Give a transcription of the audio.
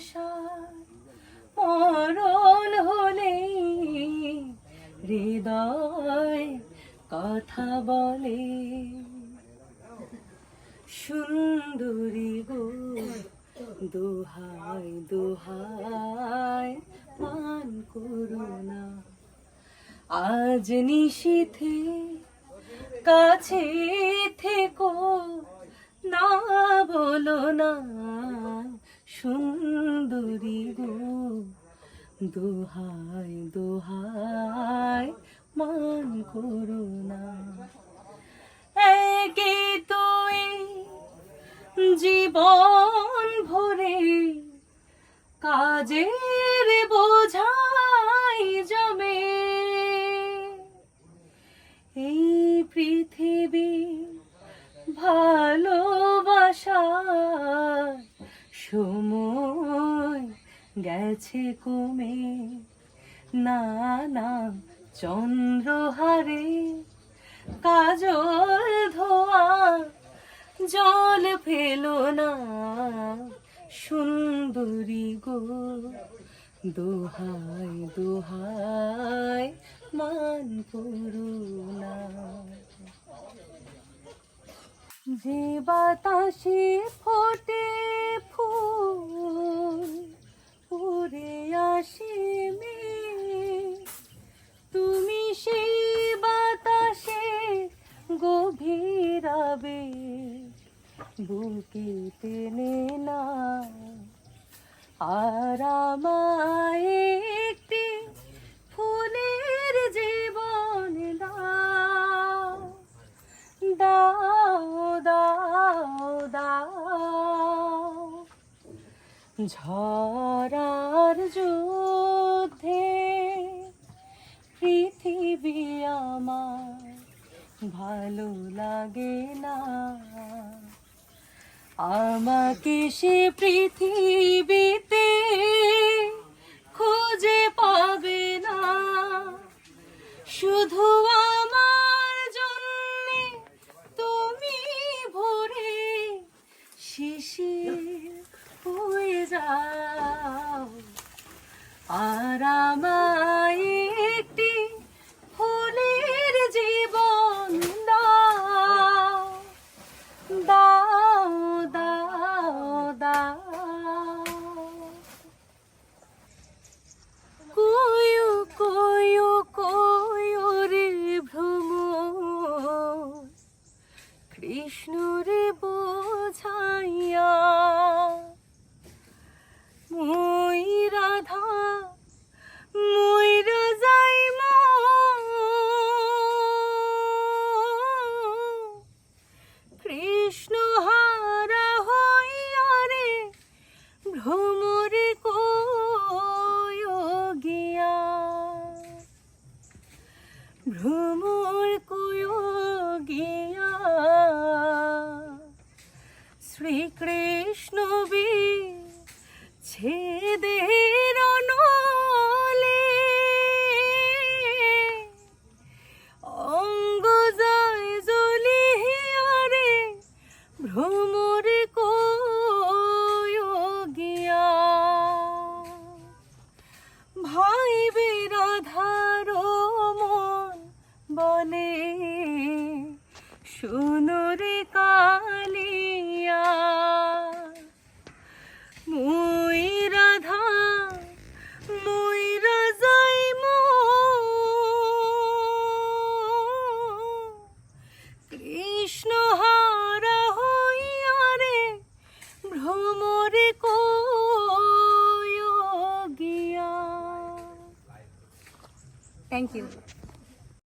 আশার মরণ হলে হৃদয় কথা বলে। সুন্দরী গো, দোহাই দোহাই, পান করুণা আজ নিশিথে কাছে থেকো, না বলো না সুন্দরী গো দোহাই দোহাই মান করুণা একে তুই জীবন ভরে কাজের সময় গেছে কমে। না না, চন্দ্রহারে কাজল ধোয়া জল ফেলো না। সুন্দরী গো, দোহাই দোহাই মান করুণা যে বাতাসে ফোটে আবেগ বুকে টেনে না। আর একটি ফুলের জীবন দাও দাও দাও দাও। ঝরার যুদ্ধে পৃথিবী আমার ভালো লাগে না। আমাকে সে পৃথিবীতে খুঁজে পাবে না। শুধু আমার জন্য তুমি ভরে শিশির হয়ে যাও। আর আমায় কৃষ্ণ রে বোঝাইয়া, মই রাধা, মই রাজাই কৃষ্ণ হারা হইয়া রে, ভ্রমরে কয় গিয়া। ভ্রমর শ্রীকৃষ্ণ বি ছেদের নলে অঙ্গ যায় জ্বলিয়ারে ভ্রমর কয় গিয়া। ভাই বিরাধার মন বলে শুনুরে কালিয়া ভ্রমরে কয় গিয়া থ্যাংক ইউ